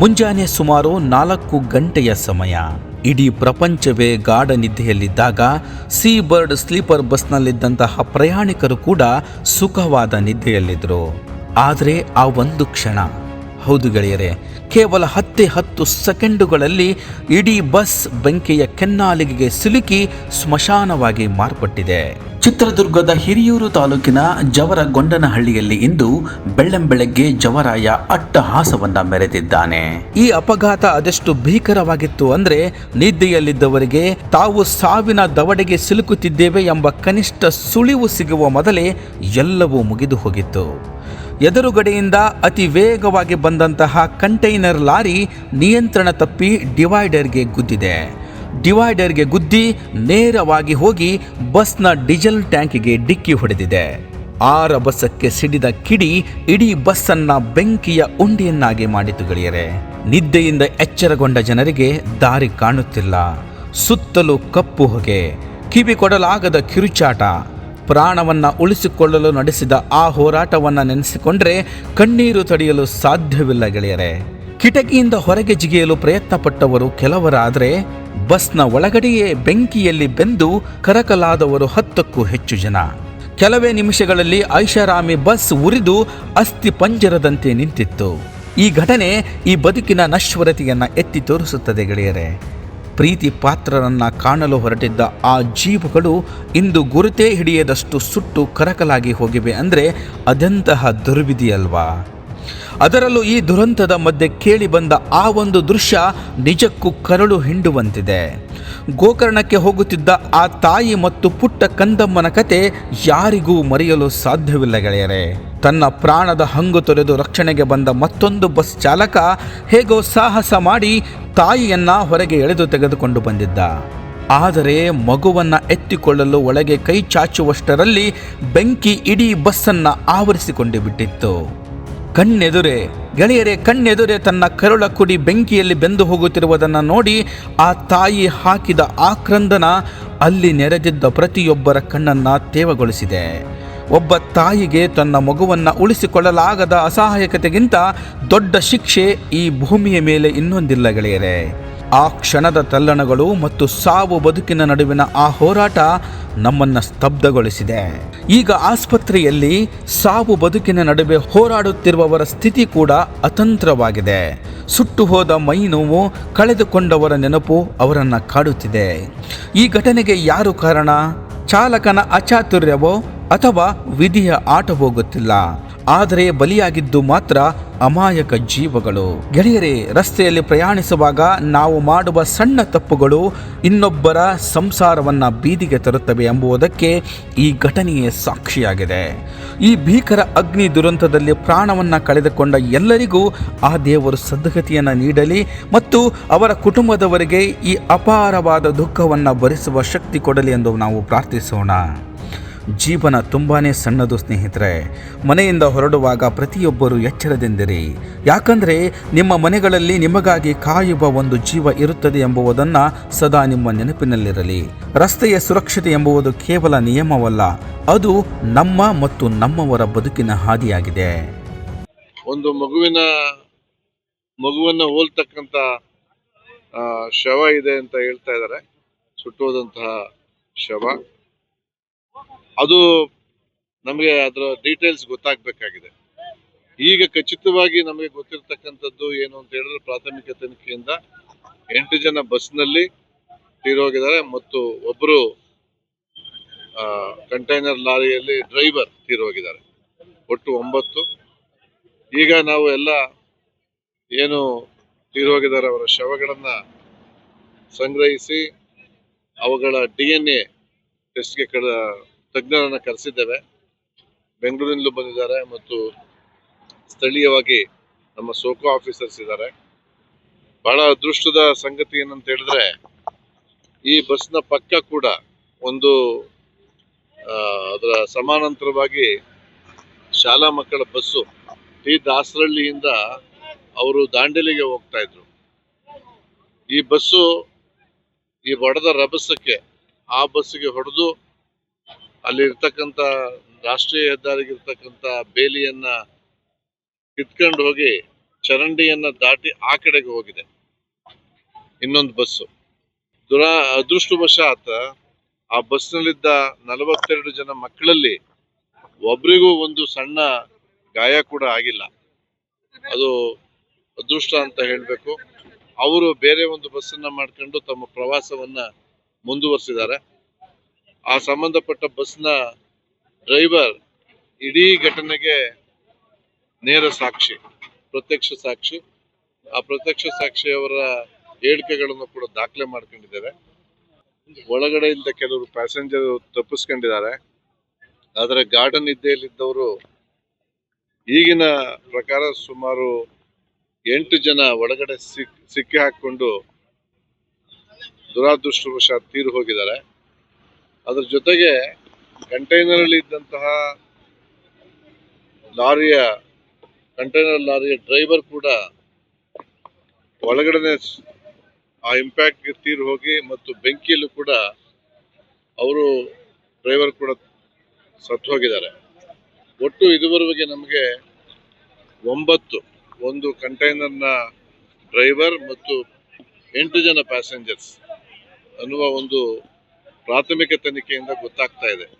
ಮುಂಜಾನೆ ಸುಮಾರು ನಾಲ್ಕು ಗಂಟೆಯ ಸಮಯ. ಇಡೀ ಪ್ರಪಂಚವೇ ಗಾಢ ನಿದ್ದೆಯಲ್ಲಿದ್ದಾಗ ಸೀ ಬರ್ಡ್ ಸ್ಲೀಪರ್ ಬಸ್ನಲ್ಲಿದ್ದಂತಹ ಪ್ರಯಾಣಿಕರು ಕೂಡ ಸುಖವಾದ ನಿದ್ದೆಯಲ್ಲಿದ್ದರು ಆದರೆ ಆ ಒಂದು ಕ್ಷಣ ಹೌದು ಗೆಳೆಯರೆ, ಕೇವಲ ಹತ್ತೇ ಹತ್ತು ಸೆಕೆಂಡುಗಳಲ್ಲಿ ಇಡೀ ಬಸ್ ಬೆಂಕಿಯ ಕೆನ್ನಾಲಿಗೆಗೆ ಸಿಲುಕಿ ಸ್ಮಶಾನವಾಗಿ ಮಾರ್ಪಟ್ಟಿದೆ. ಚಿತ್ರದುರ್ಗದ ಹಿರಿಯೂರು ತಾಲೂಕಿನ ಜವರಗೊಂಡನಹಳ್ಳಿಯಲ್ಲಿ ಇಂದು ಬೆಳ್ಳಂಬೆಳಗ್ಗೆ ಜವರಾಯ ಅಟ್ಟಹಾಸವನ್ನ ಮೆರೆದಿದ್ದಾನೆ. ಈ ಅಪಘಾತ ಅದೆಷ್ಟು ಭೀಕರವಾಗಿತ್ತು ಅಂದ್ರೆ, ನಿದ್ದೆಯಲ್ಲಿದ್ದವರಿಗೆ ತಾವು ಸಾವಿನ ದವಡೆಗೆ ಸಿಲುಕುತ್ತಿದ್ದೇವೆ ಎಂಬ ಕನಿಷ್ಠ ಸುಳಿವು ಸಿಗುವ ಮೊದಲೇ ಎಲ್ಲವೂ ಮುಗಿದು ಹೋಗಿತ್ತು ಎದುರುಗಡೆಯಿಂದ ಅತಿ ವೇಗವಾಗಿ ಬಂದಂತಹ ಕಂಟೈನರ್ ಲಾರಿ ನಿಯಂತ್ರಣ ತಪ್ಪಿ ಡಿವೈಡರ್ಗೆ ಗುದ್ದಿದೆ. ಡಿವೈಡರ್ಗೆ ಗುದ್ದಿ ನೇರವಾಗಿ ಹೋಗಿ ಬಸ್ನ ಡೀಸೆಲ್ ಟ್ಯಾಂಕಿಗೆ ಡಿಕ್ಕಿ ಹೊಡೆದಿದೆ. ಆರ ಬಸ್ಸಕ್ಕೆ ಸಿಡಿದ ಕಿಡಿ ಇಡೀ ಬಸ್ಸನ್ನ ಬೆಂಕಿಯ ಉಂಡೆಯನ್ನಾಗಿ ಮಾಡಿತು ಗೆಳೆಯರೆ. ನಿದ್ದೆಯಿಂದ ಎಚ್ಚರಗೊಂಡ ಜನರಿಗೆ ದಾರಿ ಕಾಣುತ್ತಿಲ್ಲ. ಸುತ್ತಲೂ ಕಪ್ಪು ಹೊಗೆ. ಕಿವಿ ಕೊಡಲಾಗದ ಕಿರುಚಾಟ. ಪ್ರಾಣವನ್ನ ಉಳಿಸಿಕೊಳ್ಳಲು ನಡೆಸಿದ ಆ ಹೋರಾಟವನ್ನ ನೆನೆಸಿಕೊಂಡ್ರೆ ಕಣ್ಣೀರು ತಡೆಯಲು ಸಾಧ್ಯವಿಲ್ಲ ಗೆಳೆಯರೆ. ಕಿಟಕಿಯಿಂದ ಹೊರಗೆ ಜಿಗಿಯಲು ಪ್ರಯತ್ನಪಟ್ಟವರು ಕೆಲವರಾದರೆ ಬಸ್ನ ಒಳಗಡೆಯೇ ಬೆಂಕಿಯಲ್ಲಿ ಬೆಂದು ಕರಕಲಾದವರು ಹತ್ತಕ್ಕೂ ಹೆಚ್ಚು ಜನ. ಕೆಲವೇ ನಿಮಿಷಗಳಲ್ಲಿ ಐಷಾರಾಮಿ ಬಸ್ ಉರಿದು ಅಸ್ಥಿ ಪಂಜರದಂತೆ ನಿಂತಿತ್ತು. ಈ ಘಟನೆ ಈ ಬದುಕಿನ ನಶ್ವರತೆಯನ್ನ ಎತ್ತಿ ತೋರಿಸುತ್ತದೆ ಗೆಳೆಯರೆ. ಪ್ರೀತಿ ಪಾತ್ರರನ್ನು ಕಾಣಲು ಹೊರಟಿದ್ದ ಆ ಜೀವಗಳು ಇಂದು ಗುರುತೇ ಹಿಡಿಯದಷ್ಟು ಸುಟ್ಟು ಕರಕಲಾಗಿ ಹೋಗಿವೆ ಅಂದರೆ ಅದೆಂತಹ ದುರ್ವಿಧಿಯಲ್ವಾ? ಅದರಲ್ಲೂ ಈ ದುರಂತದ ಮಧ್ಯೆ ಕೇಳಿ ಬಂದ ಆ ಒಂದು ದೃಶ್ಯ ನಿಜಕ್ಕೂ ಕರಳು ಹಿಂಡುವಂತಿದೆ. ಗೋಕರ್ಣಕ್ಕೆ ಹೋಗುತ್ತಿದ್ದ ಆ ತಾಯಿ ಮತ್ತು ಪುಟ್ಟ ಕಂದಮ್ಮನ ಕತೆ ಯಾರಿಗೂ ಮರೆಯಲು ಸಾಧ್ಯವಿಲ್ಲ ಗೆಳೆಯರೆ. ತನ್ನ ಪ್ರಾಣದ ಹಂಗು ತೊರೆದು ರಕ್ಷಣೆಗೆ ಬಂದ ಮತ್ತೊಂದು ಬಸ್ ಚಾಲಕ ಹೇಗೋ ಸಾಹಸ ಮಾಡಿ ತಾಯಿಯನ್ನ ಹೊರಗೆ ಎಳೆದು ತೆಗೆದುಕೊಂಡು ಬಂದಿದ್ದ. ಆದರೆ ಮಗುವನ್ನ ಎತ್ತಿಕೊಳ್ಳಲು ಒಳಗೆ ಕೈ ಚಾಚುವಷ್ಟರಲ್ಲಿ ಬೆಂಕಿ ಇಡೀ ಬಸ್ಸನ್ನ ಆವರಿಸಿಕೊಂಡು ಬಿಟ್ಟಿತ್ತು. ಕಣ್ಣೆದುರೆ, ಗೆಳೆಯರೆ, ಕಣ್ಣೆದುರೆ ತನ್ನ ಕರುಳ ಕುಡಿ ಬೆಂಕಿಯಲ್ಲಿ ಬೆಂದು ಹೋಗುತ್ತಿರುವುದನ್ನು ನೋಡಿ ಆ ತಾಯಿ ಹಾಕಿದ ಆಕ್ರಂದನ ಅಲ್ಲಿ ನೆರೆದಿದ್ದ ಪ್ರತಿಯೊಬ್ಬರ ಕಣ್ಣನ್ನು ತೇವಗೊಳಿಸಿದೆ. ಒಬ್ಬ ತಾಯಿಗೆ ತನ್ನ ಮಗುವನ್ನ ಉಳಿಸಿಕೊಳ್ಳಲಾಗದ ಅಸಹಾಯಕತೆಗಿಂತ ದೊಡ್ಡ ಶಿಕ್ಷೆ ಈ ಭೂಮಿಯ ಮೇಲೆ ಇನ್ನೊಂದಿಲ್ಲ ಗೆಳೆಯರೆ. ಆ ಕ್ಷಣದ ತಲ್ಲಣಗಳು ಮತ್ತು ಸಾವು ಬದುಕಿನ ನಡುವಿನ ಆ ಹೋರಾಟ ನಮ್ಮನ್ನ ಸ್ತಬ್ಧಗೊಳಿಸಿದೆ. ಈಗ ಆಸ್ಪತ್ರೆಯಲ್ಲಿ ಸಾವು ಬದುಕಿನ ನಡುವೆ ಹೋರಾಡುತ್ತಿರುವವರ ಸ್ಥಿತಿ ಕೂಡ ಅತಂತ್ರವಾಗಿದೆ. ಸುಟ್ಟು ಹೋದ ಮೈ ನೋವು, ಕಳೆದುಕೊಂಡವರ ನೆನಪು ಅವರನ್ನು ಕಾಡುತ್ತಿದೆ. ಈ ಘಟನೆಗೆ ಯಾರು ಕಾರಣ? ಚಾಲಕನ ಅಚಾತುರ್ಯವೋ? ಅಥವಾ ವಿಧಿಯ ಆಟ ಹೋಗುತ್ತಿಲ್ಲ. ಆದರೆ ಬಲಿಯಾಗಿದ್ದು ಮಾತ್ರ ಅಮಾಯಕ ಜೀವಗಳು. ಗೆಳೆಯರೇ, ರಸ್ತೆಯಲ್ಲಿ ಪ್ರಯಾಣಿಸುವಾಗ ನಾವು ಮಾಡುವ ಸಣ್ಣ ತಪ್ಪುಗಳು ಇನ್ನೊಬ್ಬರ ಸಂಸಾರವನ್ನ ಬೀದಿಗೆ ತರುತ್ತವೆ ಎಂಬುದಕ್ಕೆ ಈ ಘಟನೆಯೇ ಸಾಕ್ಷಿಯಾಗಿದೆ. ಈ ಭೀಕರ ಅಗ್ನಿ ದುರಂತದಲ್ಲಿ ಪ್ರಾಣವನ್ನು ಕಳೆದುಕೊಂಡ ಎಲ್ಲರಿಗೂ ಆ ದೇವರು ಸದ್ಗತಿಯನ್ನು ನೀಡಲಿ ಮತ್ತು ಅವರ ಕುಟುಂಬದವರಿಗೆ ಈ ಅಪಾರವಾದ ದುಃಖವನ್ನು ಭರಿಸುವ ಶಕ್ತಿ ಕೊಡಲಿ ಎಂದು ನಾವು ಪ್ರಾರ್ಥಿಸೋಣ. ಜೀವನ ತುಂಬಾನೇ ಸಣ್ಣದು ಸ್ನೇಹಿತರೆ. ಮನೆಯಿಂದ ಹೊರಡುವಾಗ ಪ್ರತಿಯೊಬ್ಬರು ಎಚ್ಚರದಿಂದಿರಿ. ಯಾಕಂದರೆ ನಿಮ್ಮ ಮನೆಗಳಲ್ಲಿ ನಿಮಗಾಗಿ ಕಾಯುವ ಒಂದು ಜೀವ ಇರುತ್ತದೆ ಎಂಬುದನ್ನು ಸದಾ ನಿಮ್ಮ ನೆನಪಿನಲ್ಲಿರಲಿ. ರಸ್ತೆಯ ಸುರಕ್ಷತೆ ಎಂಬುವುದು ಕೇವಲ ನಿಯಮವಲ್ಲ, ಅದು ನಮ್ಮ ಮತ್ತು ನಮ್ಮವರ ಬದುಕಿನ ಹಾದಿಯಾಗಿದೆ. ಒಂದು ಮಗುವಿನ, ಮಗುವನ್ನು ಹೋಲ್ತಕ್ಕಂತ ಶವ ಇದೆ ಅಂತ ಹೇಳ್ತಾ ಇದ್ದಾರೆ. ಸುಟ್ಟೋದಂತಹ ಶವ. ಅದು ನಮಗೆ ಅದರ ಡೀಟೇಲ್ಸ್ ಗೊತ್ತಾಗಬೇಕಾಗಿದೆ. ಈಗ ಖಚಿತವಾಗಿ ನಮಗೆ ಗೊತ್ತಿರತಕ್ಕಂಥದ್ದು ಏನು ಅಂತ ಹೇಳಿದ್ರೆ ಪ್ರಾಥಮಿಕ ತನಿಖೆಯಿಂದ ಎಂಟು ಜನ ಬಸ್ನಲ್ಲಿ ತೀರೋಗಿದ್ದಾರೆ ಮತ್ತು ಒಬ್ಬರು ಕಂಟೈನರ್ ಲಾರಿಯಲ್ಲಿ ಡ್ರೈವರ್ ತೀರೋಗಿದ್ದಾರೆ. ಒಟ್ಟು ಒಂಬತ್ತು. ಈಗ ನಾವು ಎಲ್ಲ ಏನು ತೀರೋಗಿದ್ದಾರೆ ಅವರ ಶವಗಳನ್ನ ಸಂಗ್ರಹಿಸಿ ಅವುಗಳ ಡಿ ಎನ್ ಎ ಟೆಸ್ಟ್ಗೆ ಕಡ ತಜ್ಞರನ್ನ ಕರೆಸಿದ್ದೇವೆ. ಬೆಂಗಳೂರಿನಲ್ಲೂ ಬಂದಿದ್ದಾರೆ ಮತ್ತು ಸ್ಥಳೀಯವಾಗಿ ನಮ್ಮ ಸೋಕೋ ಆಫೀಸರ್ಸ್ ಇದ್ದಾರೆ. ಬಹಳ ಅದೃಷ್ಟದ ಸಂಗತಿ ಏನಂತ ಹೇಳಿದ್ರೆ, ಈ ಬಸ್ನ ಪಕ್ಕ ಕೂಡ ಒಂದು ಅದರ ಸಮಾನಾಂತರವಾಗಿ ಶಾಲಾ ಮಕ್ಕಳ ಬಸ್ಸು ಟಿ ದಾಸರಳ್ಳಿಯಿಂದ ಅವರು ದಾಂಡೇಲಿಗೆ ಹೋಗ್ತಾ ಇದ್ರು. ಈ ಬಸ್ಸು ಈ ಹೊಡೆದ ರಭಸಕ್ಕೆ ಆ ಬಸ್ಸಿಗೆ ಹೊಡೆದು ಅಲ್ಲಿ ಇರ್ತಕ್ಕಂತ ರಾಷ್ಟ್ರೀಯ ಹೆದ್ದಾರಿಗೆ ಇರ್ತಕ್ಕಂಥ ಬೇಲಿಯನ್ನ ಕಿತ್ಕೊಂಡು ಹೋಗಿ ಚರಂಡಿಯನ್ನ ದಾಟಿ ಆ ಕಡೆಗೆ ಹೋಗಿದೆ. ಇನ್ನೊಂದು ಬಸ್ಸು. ದುರಾ, ಅದೃಷ್ಟವಶಾತ್ ಆ ಬಸ್ನಲ್ಲಿದ್ದ ನಲವತ್ತೆರಡು ಜನ ಮಕ್ಕಳಲ್ಲಿ ಒಬ್ರಿಗೂ ಒಂದು ಸಣ್ಣ ಗಾಯ ಕೂಡ ಆಗಿಲ್ಲ. ಅದು ಅದೃಷ್ಟ ಅಂತ ಹೇಳಬೇಕು. ಅವರು ಬೇರೆ ಒಂದು ಬಸ್ಸನ್ನ ಮಾಡ್ಕೊಂಡು ತಮ್ಮ ಪ್ರವಾಸವನ್ನ ಮುಂದುವರಿಸಿದ್ದಾರೆ. ಆ ಸಂಬಂಧಪಟ್ಟ ಬಸ್ನ ಡ್ರೈವರ್ ಇಡೀ ಘಟನೆಗೆ ನೇರ ಸಾಕ್ಷಿ, ಪ್ರತ್ಯಕ್ಷ ಸಾಕ್ಷಿ. ಆ ಪ್ರತ್ಯಕ್ಷ ಸಾಕ್ಷಿಯವರ ಹೇಳಿಕೆಗಳನ್ನು ಕೂಡ ದಾಖಲೆ ಮಾಡ್ಕೊಂಡಿದ್ದಾರೆ. ಒಳಗಡೆಯಿಂದ ಕೆಲವರು ಪ್ಯಾಸೆಂಜರ್ ತಪ್ಪಿಸ್ಕೊಂಡಿದ್ದಾರೆ. ಆದರೆ ಗಾರ್ಡನ್ ಇದ್ದೇಲಿದ್ದವರು ಈಗಿನ ಪ್ರಕಾರ ಸುಮಾರು ಎಂಟು ಜನ ಒಳಗಡೆ ಸಿಕ್ ಸಿಕ್ಕಿ ಹಾಕಿಕೊಂಡು ದುರಾದೃಷ್ಟವಶ ತೀರು ಹೋಗಿದ್ದಾರೆ. ಅದ್ರ ಜೊತೆಗೆ ಕಂಟೈನರ್ ಅಲ್ಲಿ ಇದ್ದಂತಹ ಲಾರಿಯ, ಕಂಟೈನರ್ ಲಾರಿಯ ಡ್ರೈವರ್ ಕೂಡ ಒಳಗಡೆನೆ ಆ ಇಂಪ್ಯಾಕ್ಟ್ ತೀರು ಹೋಗಿ ಮತ್ತು ಬೆಂಕಿಯಲ್ಲೂ ಕೂಡ ಅವರು ಡ್ರೈವರ್ ಕೂಡ ಸತ್ತು ಹೋಗಿದ್ದಾರೆ. ಒಟ್ಟು ಇದುವರೆಗೆ ನಮಗೆ ಒಂಬತ್ತು, ಒಂದು ಕಂಟೈನರ್ನ ಡ್ರೈವರ್ ಮತ್ತು ಎಂಟು ಜನ ಪ್ಯಾಸೆಂಜರ್ಸ್ ಅನ್ನುವ ಒಂದು ಪ್ರಾಥಮಿಕ ತನಿಖೆಯಿಂದ ಗೊತ್ತಾಗ್ತಾ ಇದೆ.